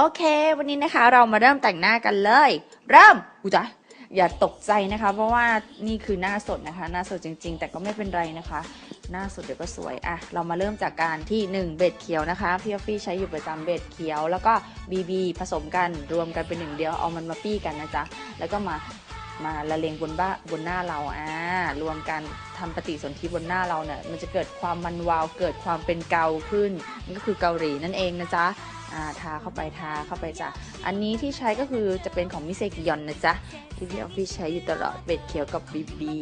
โอเค วันนี้นะคะเรามาเริ่มแต่งหน้ากันเลย เริ่มอุยจ้ะอย่าตกใจนะคะ เพราะว่านี่คือหน้าสดนะคะ หน้าสดจริง ๆ แต่ก็ไม่เป็นไรนะคะ หน้าสดเดี๋ยวก็สวยอะเรามาเริ่มจากการที่ 1 เบ็ดเขียวนะคะพี่ออฟฟี่ใช้อยู่ประจำเบ็ดเขียว แล้วก็บีบีผสมกันรวมกันเป็นหนึ่งเดียวเอามันมาปี้กันนะจ๊ะแล้วก็มา มาละเลงบนบ้าบนหน้าเราอ่ารวมกันทำปฏิสนธิบนหน้าเราเนี่ยมันจะเกิดความมันวาวเกิดความเป็นเกาขึ้นมันก็คือเกาหลีนั่นเองนะจ๊ะอ่าทาเข้าไปทาเข้าไปจ้ะ อันนี้ที่ใช้ก็คือจะเป็นของมิเซกิยอนนะจ๊ะ ที่พี่ออฟฟิศใช้อยู่ตลอดเบ็ดเขียวกับบีบี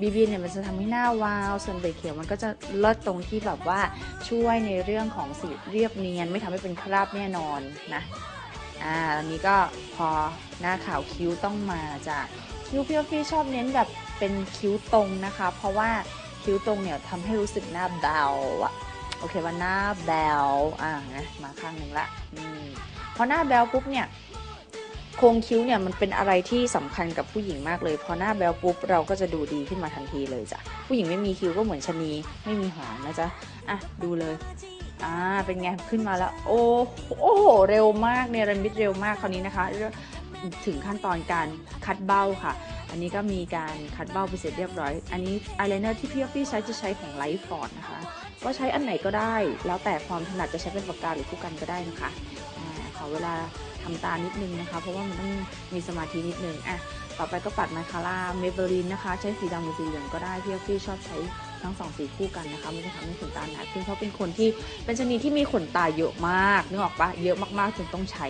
บีบีเนี่ยมันจะทำให้หน้าวาว ส่วนเบ็ดเขียวมันก็จะเลิศตรงที่แบบว่าช่วยในเรื่องของสีเรียบเนียน ไม่ทำให้เป็นคราบแน่นอนนะ อ่าอันนี้ก็พอหน้าขาวคิ้วต้องมาจ้ะคิ้วพี่ออฟฟิศชอบเน้นแบบเป็นคิ้วตรงนะคะ เพราะว่าคิ้วตรงเนี่ยทำให้รู้สึกหน้าเบาอะโอเคว่าหน้าแบลอ่านะมาข้างหนึ่งละอืมพอหน้าแบลปุ๊บเนี่ยโครงคิ้วเนี่ยมันเป็นอะไรที่สำคัญกับผู้หญิงมากเลย พอหน้าแบลปุ๊บเราก็จะดูดีขึ้นมาทันทีเลยจ้ะผู้หญิงไม่มีคิ้วก็เหมือนชะนีไม่มีหางนะจ๊ะอะดูเลย อ่าเป็นไงขึ้นมาแล้ว โอ้โอ้โหเร็วมากเนรมิตเร็วมากคราวนี้นะคะ ถึงขั้นตอนการคัดเบ้าค่ะ อันนี้ก็มีการคัดเบ้าไปเสร็จเรียบร้อย อันนี้อายไลเนอร์ที่พี่ออฟฟี่ใช้จะใช้ของไลฟ์ฟอร์ดนะคะ ก็ใช้อันไหนก็ได้ แล้วแต่ความถนัดจะใช้เป็นปากกาหรือคู่กันก็ได้นะคะขอเวลาทำตานิดนึงนะคะ เพราะว่ามันต้องมีสมาธินิดนึงอะต่อไปก็ปัดมาคาร่าเมเบลินนะคะ ใช้สีดำหรือสีเหลืองก็ได้พี่ออฟฟี่ชอบใช้ ทั้งสองสีคู่กันนะคะมันจะทำให้ขนตาหนาขึ้นเพราะเป็นคนที่เป็นชนิดที่มีขนตาเยอะมากนึกออกปะเยอะมากๆจนต้องใช้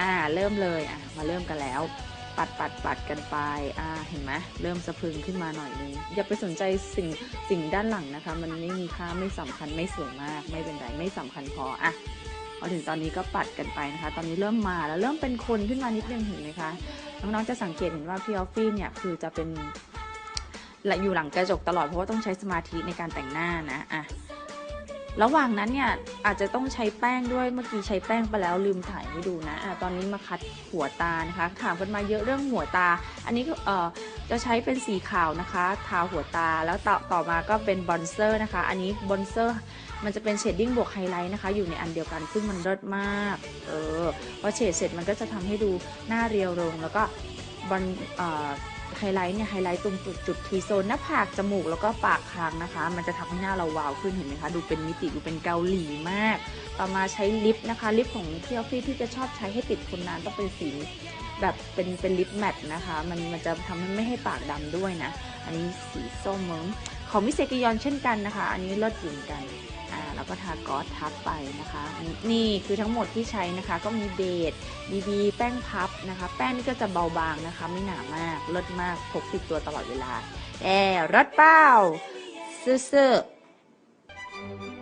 อ่าเริ่มเลยอะมาเริ่มกันแล้ว ปัดปัดปัดกันไปอ่าเห็นไหมเริ่มสะพึงขึ้นมาหน่อยนึงอย่าไปสนใจสิ่งสิ่งด้านหลังนะคะ มันไม่มีค่าไม่สำคัญไม่สวยมาก ไม่เป็นไรไม่สำคัญพออะพอถึงตอนนี้ก็ปัดกันไปนะคะ ตอนนี้เริ่มมาแล้วเริ่มเป็นคนขึ้นมานิดนึงเห็นไหมคะ น้องๆจะสังเกตเห็นว่าพี่ออฟฟี่เนี่ยคือจะเป็น และอยู่หลังกระจกตลอดเพราะว่าต้องใช้สมาธิในการแต่งหน้านะอะระหว่างนั้นเนี่ยอาจจะต้องใช้แป้งด้วยเมื่อกี้ใช้แป้งไปแล้วลืมถ่ายให้ดูนะอะตอนนี้มาคัดหัวตานะคะถามกันมาเยอะเรื่องหัวตา อันนี้เอ่อจะใช้เป็นสีขาวนะคะ ทาหัวตาแล้วต่อต่อมาก็เป็นบอนเซอร์นะคะ อันนี้บอนเซอร์มันจะเป็นเชดดิ้งบวกไฮไลท์นะคะ อยู่ในอันเดียวกันซึ่งมันเลิศมากเออพอเฉดเสร็จมันก็จะทำให้ดูหน้าเรียวลงแล้วก็บอนเอ่อ ไฮไลท์เนี่ยไฮไลท์ตรงจุดจุดทีโซนหน้าผากจมูกแล้วก็ปากคางนะคะ มันจะทำให้หน้าเราวาวขึ้นเห็นไหมคะดูเป็นมิติดูเป็นเกาหลีมาก ต่อมาใช้ลิปนะคะลิปของพี่ออฟฟี่ที่จะชอบใช้ให้ติดทนนานต้องเป็นสีแบบเป็นเป็นลิปแมทนะคะ มันมันจะทำให้ไม่ให้ปากดำด้วยนะ อันนี้สีส้มมึงของมิเซกิยอนเช่นกันนะคะ อันนี้เลิศอยู่กัน แล้วก็ทาก๊อสทับไปนะคะนนี่คือทั้งหมดที่ใช้นะคะ ก็มีเบสบีบีแป้งพับนะคะ แป้งนี่ก็จะเบาบางนะคะ ไม่หนามากเลิศมากพกติดตัวตลอดเวลาแอรสเป้าซื่อๆ